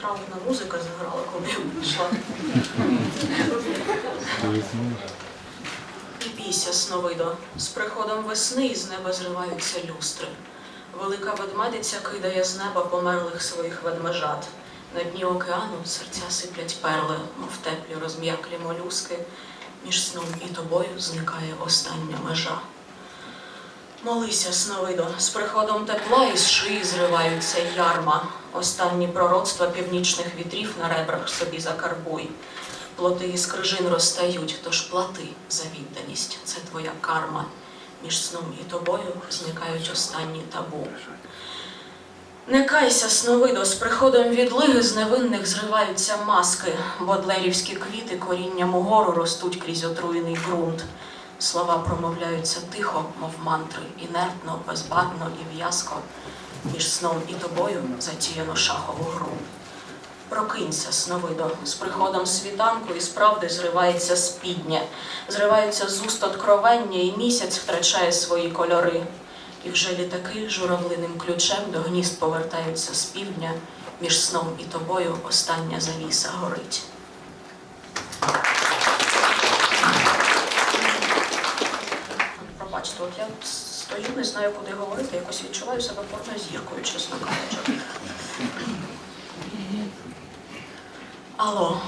травна музика заграла, коли я прийшла. Не бійся, сновидо, з приходом весни із неба зриваються люстри. Велика ведмедиця кидає з неба померлих своїх ведмежат. На дні океану серця сиплять перли, мов теплі розм'яклі молюски. Між сном і тобою зникає остання межа. Молися, сновидо, з приходом тепла із шиї зриваються ярма. Останні пророцтва північних вітрів на ребрах собі закарбуй. Плоти із крижин розстають, тож плати за відданість, це твоя карма. Між сном і тобою зникають останні табу. Не кайся, сновидо, з приходом відлиги з невинних зриваються маски, бодлерівські квіти корінням угору ростуть крізь отруєний ґрунт. Слова промовляються тихо, мов мантри, інертно, безбарвно і в'язко. Між сном і тобою затіяно шахову гру. Прокинься, сновидо, з приходом світанку із правди зривається спідня, зриваються з уст откровення, і місяць втрачає свої кольори. І вже літаки журавлиним ключем до гнізд повертаються з півдня, між сном і тобою остання завіса горить. От я стою, не знаю, куди говорити, якось відчуваю себе порнозіркою, чесно кажучи. Алло,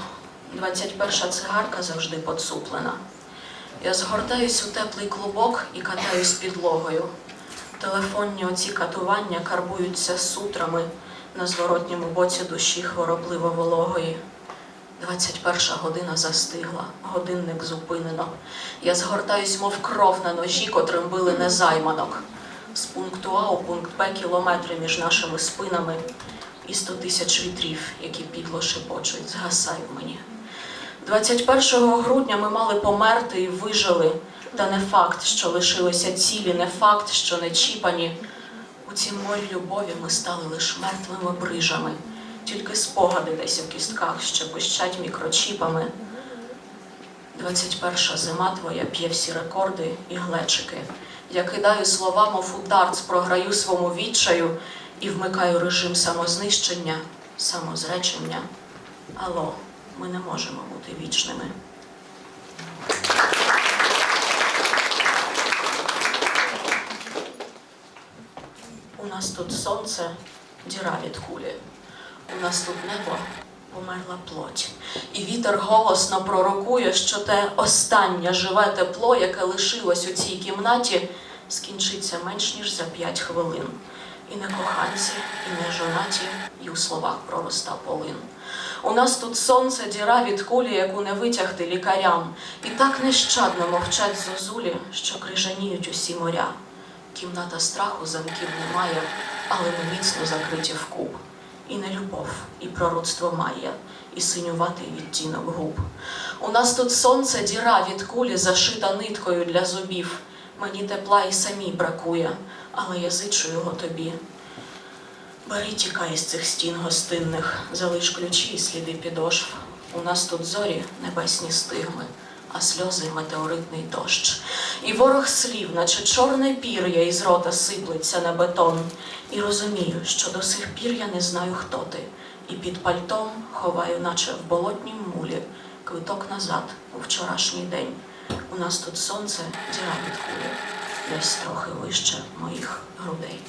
21 цигарка завжди поцуплена. Я згортаюсь у теплий клубок і катаюсь підлогою. Телефонні оці катування карбуються сутрами на зворотньому боці душі хворобливо вологої. 21 година застигла, годинник зупинено. Я згортаюсь, мов кров на ножі, котрим били незайманок. З пункту А у пункт Б кілометри між нашими спинами і сто тисяч вітрів, які підло шепочуть, згасай в мені. 21 грудня ми мали померти і вижили, та не факт, що лишилися цілі, не факт, що не чіпані. У цім морі любові ми стали лиш мертвими брижами, тільки спогади десь у кістках ще пищать мікрочіпами. 21 зима твоя п'є всі рекорди і глечики. Я кидаю слова, мов у програю свому відчаю і вмикаю режим самознищення, самозречення. Алло, ми не можемо бути вічними. У нас тут сонце, діра від кулі. У нас тут небо померла плоть. І вітер голосно пророкує, що те останнє живе тепло, яке лишилось у цій кімнаті, скінчиться менш ніж за п'ять хвилин. І не коханці, і не жонаті, і у словах пророста полин. У нас тут сонце, діра від кулі, яку не витягти лікарям, і так нещадно мовчать зозулі, що крижаніють усі моря. Кімната страху замків немає, але ми міцно закриті вкуп. І не любов, і пророцтво має, і синюватий відтінок губ. У нас тут сонце, діра від кулі, зашита ниткою для зубів. Мені тепла і самій бракує, але я зичу його тобі. Бери тікай з цих стін гостинних, залиш ключі і сліди підошв. У нас тут зорі небесні стигми, а сльози метеоритний дощ. І ворог слів, наче чорне пір'я із рота сиплеться на бетон. І розумію, що до сих пір я не знаю, хто ти. І під пальтом ховаю, наче в болотній мулі, квиток назад у вчорашній день. У нас тут сонце, діра від кулі, десь трохи вище моїх грудей.